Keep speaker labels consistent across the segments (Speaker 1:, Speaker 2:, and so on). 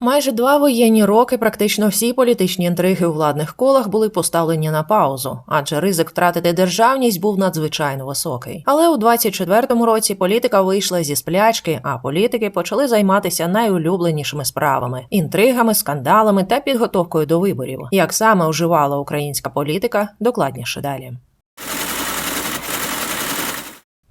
Speaker 1: Майже два воєнні роки практично всі політичні інтриги у владних колах були поставлені на паузу, адже ризик втратити державність був надзвичайно високий. Але у 24-му році політика вийшла зі сплячки, а політики почали займатися найулюбленішими справами інтригами, скандалами та підготовкою до виборів. Як саме уживала українська політика, докладніше далі.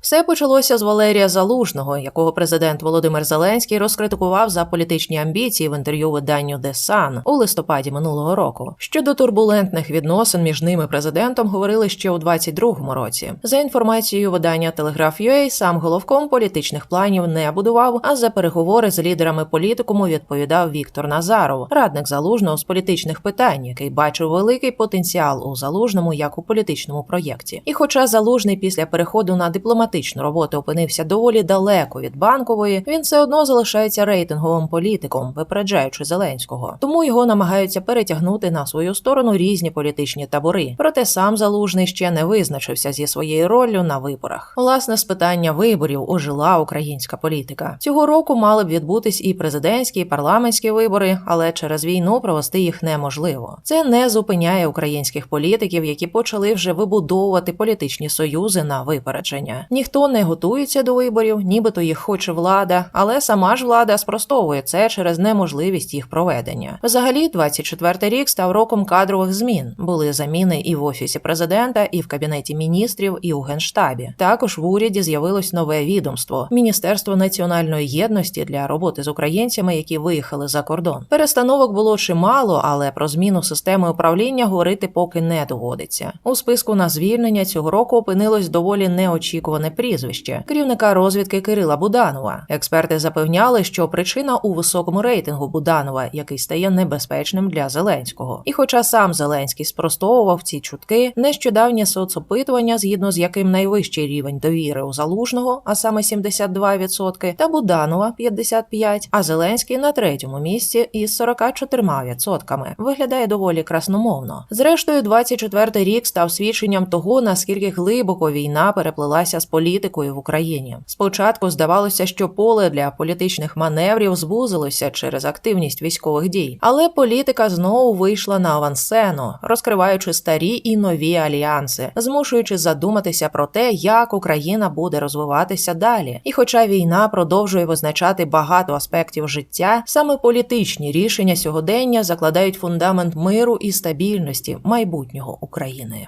Speaker 1: Все почалося з Валерія Залужного, якого президент Володимир Зеленський розкритикував за політичні амбіції в інтерв'ю виданню The Sun у листопаді минулого року. Щодо турбулентних відносин між ними і президентом говорили ще у 22-му році. За інформацією видання Telegraph.ua, сам головком політичних планів не будував, а за переговори з лідерами політикуму відповідав Віктор Назаров, радник залужного з політичних питань, який бачив великий потенціал у залужному як у політичному проєкті. І, хоча залужний після переходу на дипломатичну роботу опинився доволі далеко від банкової, він все одно залишається рейтинговим політиком, випереджаючи Зеленського. Тому його намагаються перетягнути на свою сторону різні політичні табори. Проте сам залужний ще не визначився зі своєю роллю на виборах. Власне, з питання виборів ожила українська політика. Цього року мали б відбутись і президентські, і парламентські вибори, але через війну провести їх неможливо. Це не зупиняє українських політиків, які почали вже вибудовувати політичні союзи на випередження. Ніхто не готується до виборів, нібито їх хоче влада, але сама ж влада спростовує це через неможливість їх проведення. Взагалі, 24-й рік став роком кадрових змін. Були заміни і в офісі президента, і в кабінеті міністрів, і у генштабі. Також в уряді з'явилось нове відомство Міністерство національної єдності для роботи з українцями, які виїхали за кордон. Перестановок було чимало, але про зміну системи управління говорити поки не доводиться. У списку на звільнення цього року опинилось доволі неочікуване прізвище керівника розвідки Кирила Буданова. Експерти запевняли, що причина у високому рейтингу Буданова, який стає небезпечним для Зеленського. І хоча сам Зеленський спростовував ці чутки, нещодавнє соцопитування, згідно з яким найвищий рівень довіри у залужного, а саме 72%, та Буданова 55%, а Зеленський на третьому місці із 44%. Виглядає доволі красномовно. Зрештою, 24-й рік став свідченням того, наскільки глибоко війна переплилася з політикою в Україні. Спочатку здавалося, що поле для політичних маневрів звузилося через активність військових дій, але політика знову вийшла на авансцену, розкриваючи старі і нові альянси, змушуючи задуматися про те, як Україна буде розвиватися далі. І хоча війна продовжує визначати багато аспектів життя, саме політичні рішення сьогодення закладають фундамент миру і стабільності майбутнього України.